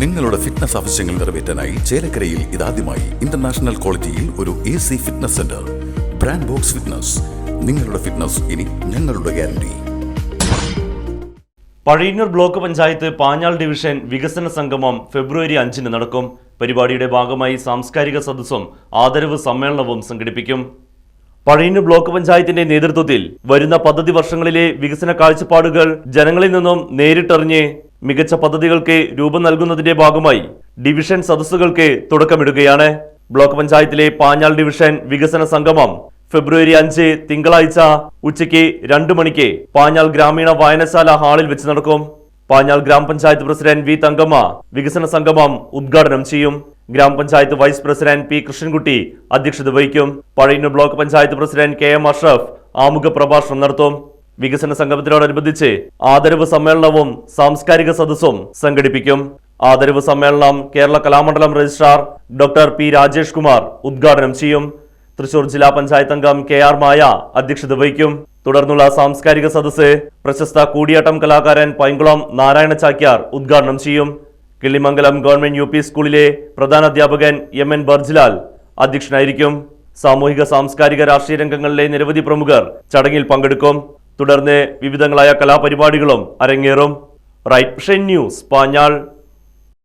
നിങ്ങളുടെ ഫിറ്റ്നസ് ആവശ്യങ്ങൾ നിറവേറ്റാനായി ചേലക്കരയിൽ ഇതാദ്യമായി ഇന്റർനാഷണൽ ക്വാളിറ്റിയിൽ ഒരു A C fitness centre brand box fitness നിങ്ങളുടെ ഫിറ്റ്നസ് ഇനി ഞങ്ങളുടെ guarantee Pazhayannur block panchayat Panjal division വികസന സംഗമം ഫെബ്രുവരി അഞ്ചിന് നടക്കും. പരിപാടിയുടെ ഭാഗമായി സാംസ്കാരിക സദസ്സും ആദരവ് സമ്മേളനവും സംഘടിപ്പിക്കും. പഴയന്നൂർ ബ്ലോക്ക് പഞ്ചായത്തിന്റെ നേതൃത്വത്തിൽ വരുന്ന പദ്ധതി വർഷങ്ങളിലെ വികസന കാഴ്ചപ്പാടുകൾ ജനങ്ങളിൽ നിന്നും നേരിട്ടറിഞ്ഞ് മികച്ച പദ്ധതികൾക്ക് രൂപം നൽകുന്നതിന്റെ ഭാഗമായി ഡിവിഷൻ സദസ്സുകൾക്ക് തുടക്കമിടുകയാണ്. ബ്ലോക്ക് പഞ്ചായത്തിലെ പാഞ്ഞാൾ ഡിവിഷൻ വികസന സംഗമം ഫെബ്രുവരി അഞ്ച് തിങ്കളാഴ്ച ഉച്ചയ്ക്ക് രണ്ടു മണിക്ക് പാഞ്ഞാൾ ഗ്രാമീണ വായനശാല ഹാളിൽ വെച്ച് നടക്കും. പാഞ്ഞാൾ ഗ്രാമപഞ്ചായത്ത് പ്രസിഡന്റ് വി തങ്കമ്മ വികസന സംഗമം ഉദ്ഘാടനം ചെയ്യും. ഗ്രാമപഞ്ചായത്ത് വൈസ് പ്രസിഡന്റ് പി കൃഷ്ണൻകുട്ടി അധ്യക്ഷത വഹിക്കും. Pazhayannur block panchayat president K M Ashraf ആമുഖ പ്രഭാഷണം നടത്തും. വികസന സംഗമത്തിനോടനുബന്ധിച്ച് ആദരവ് സമ്മേളനവും സാംസ്കാരിക സദസ്സും സംഘടിപ്പിക്കും. ആദരവ് സമ്മേളനം Kerala Kalamandalam registrar doctor P Rajesh Kumar ഉദ്ഘാടനം ചെയ്യും. തൃശൂർ ജില്ലാ പഞ്ചായത്ത് അംഗം കെ ആർ മായ അധ്യക്ഷത വഹിക്കും. തുടർന്നുള്ള സാംസ്കാരിക സദസ്സ് പ്രശസ്ത കൂടിയാട്ടം കലാകാരൻ പൈങ്കുളം നാരായണ ചാക്യാർ ഉദ്ഘാടനം ചെയ്യും. കിള്ളിമംഗലം ഗവൺമെന്റ് യു സ്കൂളിലെ പ്രധാന അധ്യാപകൻ എം എൻ ബർജിലാൽ അധ്യക്ഷനായിരിക്കും. സാമൂഹിക സാംസ്കാരിക രാഷ്ട്രീയ രംഗങ്ങളിലെ നിരവധി പ്രമുഖർ ചടങ്ങിൽ പങ്കെടുക്കും. തുടർന്ന് വിവിധങ്ങളായ കലാപരിപാടികളും അരങ്ങേറും. Right news Panjal.